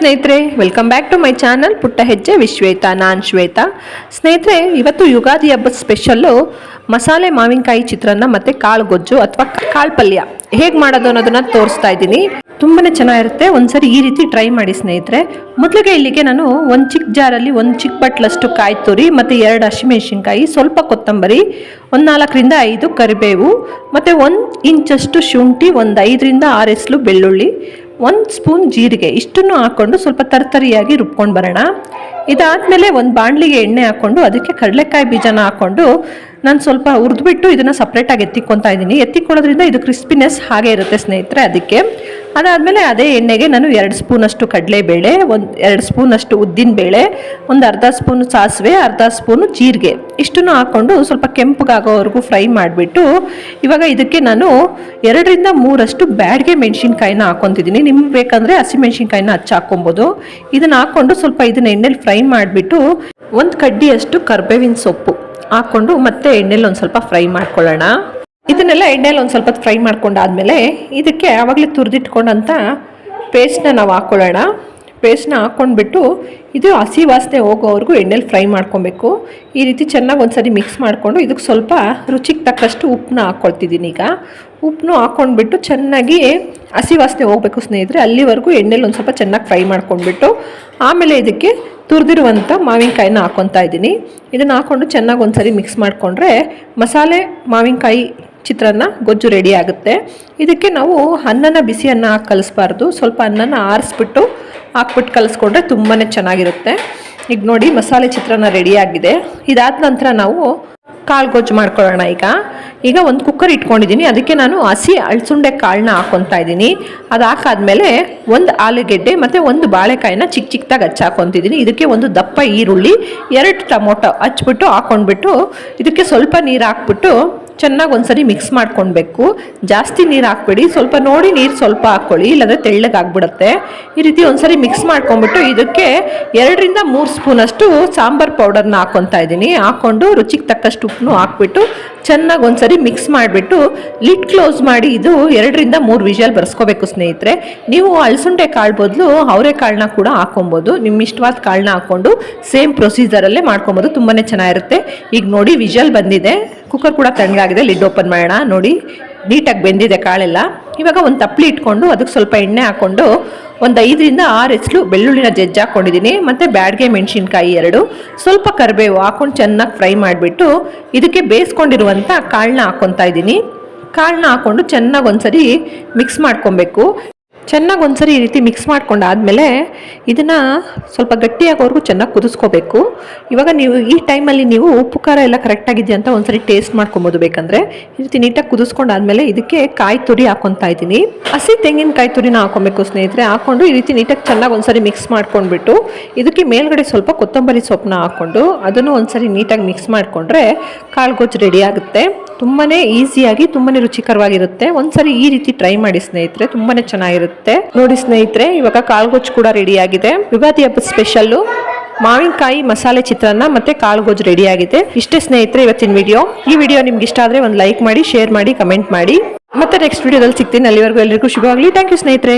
ಸ್ನೇಹಿತರೆ welcome back to my channel Putta Hejje, Vishweta, ನಾನು ಶ್ವೇತಾ. ಸ್ನೇಹಿತರೆ, ಇವತ್ತು ಯುಗಾದಿ ಹಬ್ಬದ ಸ್ಪೆಷಲ್ಲು ಮಸಾಲೆ ಮಾವಿನಕಾಯಿ ಚಿತ್ರಾನ್ನ ಮತ್ತು ಕಾಳು ಗೊಜ್ಜು ಅಥವಾ ಕಾಳು ಪಲ್ಯ ಹೇಗೆ ಮಾಡೋದು ಅನ್ನೋದನ್ನ ತೋರಿಸ್ತಾ ಇದ್ದೀನಿ. ತುಂಬಾ ಚೆನ್ನಾಗಿರುತ್ತೆ. ಒಂದ್ಸರಿ ಈ ರೀತಿ ಟ್ರೈ ಮಾಡಿ ಸ್ನೇಹಿತರೆ. ಮೊದಲಿಗೆ ಇಲ್ಲಿಗೆ ನಾನು ಒಂದು ಚಿಕ್ಕ ಜಾರಲ್ಲಿ ಒಂದು ಚಿಕ್ಕ ಬಟ್ಲಷ್ಟು ಕಾಯಿ ತುರಿ ಮತ್ತು ಎರಡು ಹಸಿಮೆಣಸಿನ್ಕಾಯಿ, ಸ್ವಲ್ಪ ಕೊತ್ತಂಬರಿ, ಒಂದು ನಾಲ್ಕರಿಂದ ಐದು ಕರಿಬೇವು, ಮತ್ತು ಒಂದು ಇಂಚಷ್ಟು ಶುಂಠಿ, ಒಂದು ಐದರಿಂದ ಆರು ಎಸ್ಲು ಬೆಳ್ಳುಳ್ಳಿ ಒಂದು ಸ್ಪೂನ್ ಜೀರಿಗೆ ಇಷ್ಟನ್ನು ಹಾಕ್ಕೊಂಡು ಸ್ವಲ್ಪ ತರ್ತರಿಯಾಗಿ ರುಬ್ಕೊಂಡು ಬರೋಣ. ಇದಾದಮೇಲೆ ಒಂದು ಬಾಣಲಿಗೆ ಎಣ್ಣೆ ಹಾಕ್ಕೊಂಡು ಅದಕ್ಕೆ ಕಡಲೆಕಾಯಿ ಬೀಜನ ಹಾಕ್ಕೊಂಡು ನಾನು ಸ್ವಲ್ಪ ಹುರಿದ್ಬಿಟ್ಟು ಇದನ್ನು ಸಪ್ರೇಟಾಗಿ ಎತ್ತಿಕ್ಕೊತಾ ಇದ್ದೀನಿ. ಎತ್ತಿಕೊಳ್ಳೋದ್ರಿಂದ ಇದು ಕ್ರಿಸ್ಪಿನೆಸ್ ಹಾಗೆ ಇರುತ್ತೆ ಸ್ನೇಹಿತರೆ ಅದಕ್ಕೆ. ಅದಾದಮೇಲೆ ಅದೇ ಎಣ್ಣೆಗೆ ನಾನು ಎರಡು ಸ್ಪೂನಷ್ಟು ಕಡಲೆಬೇಳೆ, ಒಂದು ಎರಡು ಸ್ಪೂನಷ್ಟು ಉದ್ದಿನ ಬೇಳೆ ಒಂದು ಅರ್ಧ ಸ್ಪೂನ್ ಸಾಸಿವೆ, ಅರ್ಧ ಸ್ಪೂನು ಜೀರಿಗೆ. ಇಷ್ಟನ್ನು ಹಾಕ್ಕೊಂಡು ಸ್ವಲ್ಪ ಕೆಂಪಗಾಗೋವರೆಗೂ ಫ್ರೈ ಮಾಡಿಬಿಟ್ಟು ಇವಾಗ ಇದಕ್ಕೆ ನಾನು ಎರಡರಿಂದ ಮೂರಷ್ಟು ಬ್ಯಾಡ್ಗೆ ಮೆಣಸಿನ್ಕಾಯಿನ ಹಾಕ್ಕೊತಿದ್ದೀನಿ. ನಿಮ್ಗೆ ಬೇಕಂದರೆ ಹಸಿಮೆಣ್ಸಿನ್ಕಾಯಿನ ಹಚ್ಚಿ ಹಾಕ್ಕೊಬೋದು. ಇದನ್ನು ಹಾಕ್ಕೊಂಡು ಸ್ವಲ್ಪ ಇದನ್ನ ಎಣ್ಣೆಲಿ ಫ್ರೈ ಮಾಡಿಬಿಟ್ಟು ಒಂದು ಕಡ್ಡಿಯಷ್ಟು ಕರ್ಬೇವಿನ ಸೊಪ್ಪು ಹಾಕ್ಕೊಂಡು ಮತ್ತೆ ಎಣ್ಣೆಲಿ ಒಂದು ಸ್ವಲ್ಪ ಫ್ರೈ ಮಾಡ್ಕೊಳ್ಳೋಣ. ಇದನ್ನೆಲ್ಲ ಎಣ್ಣೆಲಿ ಒಂದು ಸ್ವಲ್ಪ ಫ್ರೈ ಮಾಡ್ಕೊಂಡಾದ್ಮೇಲೆ ಇದಕ್ಕೆ ಆವಾಗಲೇ ತುರಿದಿಟ್ಕೊಂಡಂಥ ಪೇಸ್ಟ್ನ ನಾವು ಹಾಕ್ಕೊಳ್ಳೋಣ ಪೇಸ್ಟ್ನ ಹಾಕ್ಕೊಂಡ್ಬಿಟ್ಟು ಇದು ಹಸಿ ವಾಸನೆ ಹೋಗೋವರೆಗೂ ಎಣ್ಣೆಲಿ ಫ್ರೈ ಮಾಡ್ಕೊಬೇಕು. ಈ ರೀತಿ ಚೆನ್ನಾಗಿ ಒಂದ್ಸರಿ ಮಿಕ್ಸ್ ಮಾಡಿಕೊಂಡು ಇದಕ್ಕೆ ಸ್ವಲ್ಪ ರುಚಿಗೆ ತಕ್ಕಷ್ಟು ಉಪ್ಪನ್ನ ಹಾಕ್ಕೊಳ್ತಿದ್ದೀನಿ ಈಗ. ಉಪ್ಪನ್ನು ಹಾಕ್ಕೊಂಡ್ಬಿಟ್ಟು ಚೆನ್ನಾಗಿ ಹಸಿ ವಾಸನೆ ಹೋಗಬೇಕು ಸ್ನೇಹಿತರೆ, ಅಲ್ಲಿವರೆಗೂ ಎಣ್ಣೆಲಿ ಒಂದು ಸ್ವಲ್ಪ ಚೆನ್ನಾಗಿ ಫ್ರೈ ಮಾಡ್ಕೊಂಡ್ಬಿಟ್ಟು ಆಮೇಲೆ ಇದಕ್ಕೆ ತುರಿದಿರುವಂಥ ಮಾವಿನಕಾಯಿನ ಹಾಕ್ಕೊತಾ ಇದ್ದೀನಿ. ಇದನ್ನು ಹಾಕ್ಕೊಂಡು ಚೆನ್ನಾಗಿ ಒಂದ್ಸರಿ ಮಿಕ್ಸ್ ಮಾಡಿಕೊಂಡ್ರೆ ಮಸಾಲೆ, ಮಾವಿನಕಾಯಿ ಚಿತ್ರಾನ್ನ ಗೊಜ್ಜು ರೆಡಿ ಆಗುತ್ತೆ. ಇದಕ್ಕೆ ನಾವು ಅನ್ನನ ಬಿಸಿ ಅನ್ನ ಹಾಕಿ ಕಲಿಸ್ಬಾರ್ದು. ಸ್ವಲ್ಪ ಅನ್ನನ ಆರಿಸ್ಬಿಟ್ಟು ಹಾಕ್ಬಿಟ್ಟು ಕಲಿಸ್ಕೊಂಡ್ರೆ ತುಂಬಾ ಚೆನ್ನಾಗಿರುತ್ತೆ. ಈಗ ನೋಡಿ ಮಸಾಲೆ ಚಿತ್ರಾನ್ನ ರೆಡಿ ಆಗಿದೆ. ಇದಾದ ನಂತರ ನಾವು ಕಾಳು ಗೊಜ್ಜು ಮಾಡ್ಕೊಳ್ಳೋಣ ಈಗ. ಈಗ ಒಂದು ಕುಕ್ಕರ್ ಇಟ್ಕೊಂಡಿದ್ದೀನಿ. ಅದಕ್ಕೆ ನಾನು ಹಸಿ ಅಳಸುಂಡೆ ಕಾಳನ್ನ ಹಾಕ್ಕೊತಾ ಇದ್ದೀನಿ. ಅದು ಹಾಕಾದ್ಮೇಲೆ ಒಂದು ಆಲೂಗೆಡ್ಡೆ ಮತ್ತು ಒಂದು ಬಾಳೆಕಾಯಿನ ಚಿಕ್ಕ ಚಿಕ್ಕದಾಗಿ ಹಚ್ಚಿ ಹಾಕ್ಕೊತಿದ್ದೀನಿ ಇದಕ್ಕೆ ಒಂದು ದಪ್ಪ ಈರುಳ್ಳಿ, ಎರಡು ಟೊಮೊಟೊ ಹಚ್ಬಿಟ್ಟು ಹಾಕ್ಕೊಂಡ್ಬಿಟ್ಟು ಇದಕ್ಕೆ ಸ್ವಲ್ಪ ನೀರು ಹಾಕ್ಬಿಟ್ಟು ಚೆನ್ನಾಗಿ ಒಂದ್ಸರಿ ಮಿಕ್ಸ್ ಮಾಡ್ಕೊಳ್ಬೇಕು. ಜಾಸ್ತಿ ನೀರು ಹಾಕ್ಬೇಡಿ. ಸ್ವಲ್ಪ ನೋಡಿ ನೀರು ಸ್ವಲ್ಪ ಹಾಕ್ಕೊಳ್ಳಿ, ಇಲ್ಲಾಂದರೆ ತೆಳ್ಳಗಾಗ್ಬಿಡುತ್ತೆ. ಈ ರೀತಿ ಒಂದ್ಸರಿ ಮಿಕ್ಸ್ ಮಾಡ್ಕೊಂಡ್ಬಿಟ್ಟು ಇದಕ್ಕೆ ಎರಡರಿಂದ ಮೂರು ಸ್ಪೂನಷ್ಟು ಸಾಂಬಾರ್ ಪೌಡರ್ನ ಹಾಕ್ಕೊತಾ ಇದ್ದೀನಿ. ಹಾಕ್ಕೊಂಡು ರುಚಿಗೆ ತಕ್ಕಷ್ಟು ಉಪ್ಪನ್ನು ಹಾಕ್ಬಿಟ್ಟು ಚೆನ್ನಾಗಿ ಒಂದ್ಸರಿ ಮಿಕ್ಸ್ ಮಾಡಿಬಿಟ್ಟು ಲಿಡ್ ಕ್ಲೋಸ್ ಮಾಡಿ ಇದು ಎರಡರಿಂದ ಮೂರು ವಿಷಲ್ ಬರ್ಸ್ಕೋಬೇಕು ಸ್ನೇಹಿತರೆ. ನೀವು ಅಳಸುಂಡೆ ಕಾಳು ಬದಲು ಅವರೆಕಾಳನ್ನ ಕೂಡ ಹಾಕೊಬೋದು ನಿಮ್ಮ ಇಷ್ಟವಾದ ಕಾಳನ್ನ ಹಾಕ್ಕೊಂಡು ಸೇಮ್ ಪ್ರೊಸೀಜರಲ್ಲೇ ಮಾಡ್ಕೊಬೋದು ತುಂಬಾ ಚೆನ್ನಾಗಿರುತ್ತೆ. ಈಗ ನೋಡಿ ವಿಷಲ್ ಬಂದಿದೆ. ಕುಕ್ಕರ್ ಕೂಡ ತಣ್ಣಗಾಗಿದೆ ಲಿಡ್ ಓಪನ್ ಮಾಡೋಣ, ನೋಡಿ ನೀಟಾಗಿ ಬೆಂದಿದೆ ಕಾಳೆಲ್ಲ. ಇವಾಗ ಒಂದು ತಪ್ಪಲಿ ಇಟ್ಕೊಂಡು ಅದಕ್ಕೆ ಸ್ವಲ್ಪ ಎಣ್ಣೆ ಹಾಕ್ಕೊಂಡು ಒಂದು ಐದರಿಂದ ಆರು ಹೆಸಲು ಬೆಳ್ಳುಳ್ಳಿನ ಜಜ್ಜಿ ಹಾಕ್ಕೊಂಡಿದ್ದೀನಿ ಮತ್ತು ಬ್ಯಾಡ್ಗೆ ಮೆಣಸಿನ್ಕಾಯಿ ಎರಡು. ಸ್ವಲ್ಪ ಕರಿಬೇವು ಹಾಕ್ಕೊಂಡು ಚೆನ್ನಾಗಿ ಫ್ರೈ ಮಾಡಿಬಿಟ್ಟು ಇದಕ್ಕೆ ಬೇಯಿಸ್ಕೊಂಡಿರುವಂಥ ಕಾಳನ್ನ ಹಾಕ್ಕೊತಾ ಇದ್ದೀನಿ. ಕಾಳನ್ನ ಹಾಕ್ಕೊಂಡು ಚೆನ್ನಾಗಿ ಒಂದ್ಸರಿ ಮಿಕ್ಸ್ ಮಾಡ್ಕೊಬೇಕು. ಚೆನ್ನಾಗಿ ಒಂದ್ಸರಿ ಈ ರೀತಿ ಮಿಕ್ಸ್ ಮಾಡ್ಕೊಂಡಾದ್ಮೇಲೆ ಇದನ್ನು ಸ್ವಲ್ಪ ಗಟ್ಟಿಯಾಗೋವರೆಗೂ ಚೆನ್ನಾಗಿ ಕುದಿಸ್ಕೋಬೇಕು. ಇವಾಗ ನೀವು ಈ ಟೈಮಲ್ಲಿ ನೀವು ಉಪ್ಪು, ಖಾರ ಎಲ್ಲ ಕರೆಕ್ಟಾಗಿದೆಯಾ ಅಂತ ಒಂದ್ಸರಿ ಟೇಸ್ಟ್ ಮಾಡ್ಕೊಬೋದು ಬೇಕಂದರೆ. ಈ ರೀತಿ ನೀಟಾಗಿ ಕುದಿಸ್ಕೊಂಡಾದ್ಮೇಲೆ ಇದಕ್ಕೆ ಕಾಯಿ ತುರಿ ಹಾಕೊತಾ ಇದ್ದೀನಿ. ಹಸಿ ತೆಂಗಿನಕಾಯಿ ತುರಿನ ಹಾಕೊಬೇಕು ಸ್ನೇಹಿತರೆ. ಹಾಕೊಂಡು ಈ ರೀತಿ ನೀಟಾಗಿ ಚೆನ್ನಾಗಿ ಒಂದ್ಸರಿ ಮಿಕ್ಸ್ ಮಾಡ್ಕೊಂಡ್ಬಿಟ್ಟು ಇದಕ್ಕೆ ಮೇಲ್ಗಡೆ ಸ್ವಲ್ಪ ಕೊತ್ತಂಬರಿ ಸೊಪ್ಪನ್ನ ಹಾಕ್ಕೊಂಡು ಅದನ್ನು ಒಂದ್ಸರಿ ನೀಟಾಗಿ ಮಿಕ್ಸ್ ಮಾಡಿಕೊಂಡ್ರೆ ಕಾಳು ಗೊಜ್ಜು ರೆಡಿ ಆಗುತ್ತೆ. ತುಂಬಾ ಈಸಿಯಾಗಿ ತುಂಬಾ ರುಚಿಕರವಾಗಿರುತ್ತೆ. ಒಂದ್ಸರಿ ಈ ರೀತಿ ಟ್ರೈ ಮಾಡಿ ಸ್ನೇಹಿತರೆ ತುಂಬಾ ಚೆನ್ನಾಗಿರುತ್ತೆ. ನೋಡಿ ಸ್ನೇಹಿತರೆ, ಇವಾಗ ಕಾಳುಗೊಜ್ಜು ಕೂಡ ರೆಡಿ ಆಗಿದೆ ಯುಗಾದಿ ಹಬ್ಬದ ಸ್ಪೆಷಲ್ಲು, ಮಾವಿನಕಾಯಿ ಮಸಾಲೆ ಚಿತ್ರಾನ್ನ ಮತ್ತೆ ಕಾಳುಗೊಜ್ಜು ರೆಡಿ ಆಗಿದೆ ಇಷ್ಟೇ ಸ್ನೇಹಿತರೆ ಇವತ್ತಿನ ವಿಡಿಯೋ. ಈ ವಿಡಿಯೋ ನಿಮ್ಗೆ ಇಷ್ಟ ಆದ್ರೆ ಒಂದು ಲೈಕ್ ಮಾಡಿ, ಶೇರ್ ಮಾಡಿ, ಕಮೆಂಟ್ ಮಾಡಿ. ಮತ್ತೆ ನೆಕ್ಸ್ಟ್ ವಿಡಿಯೋದಲ್ಲಿ ಸಿಗ್ತೀನಿ. ಅಲ್ಲಿವರೆಗೂ ಎಲ್ಲರಿಗೂ ಶುಭವಾಗಲಿ. ಥ್ಯಾಂಕ್ ಯು ಸ್ನೇಹಿತರೆ.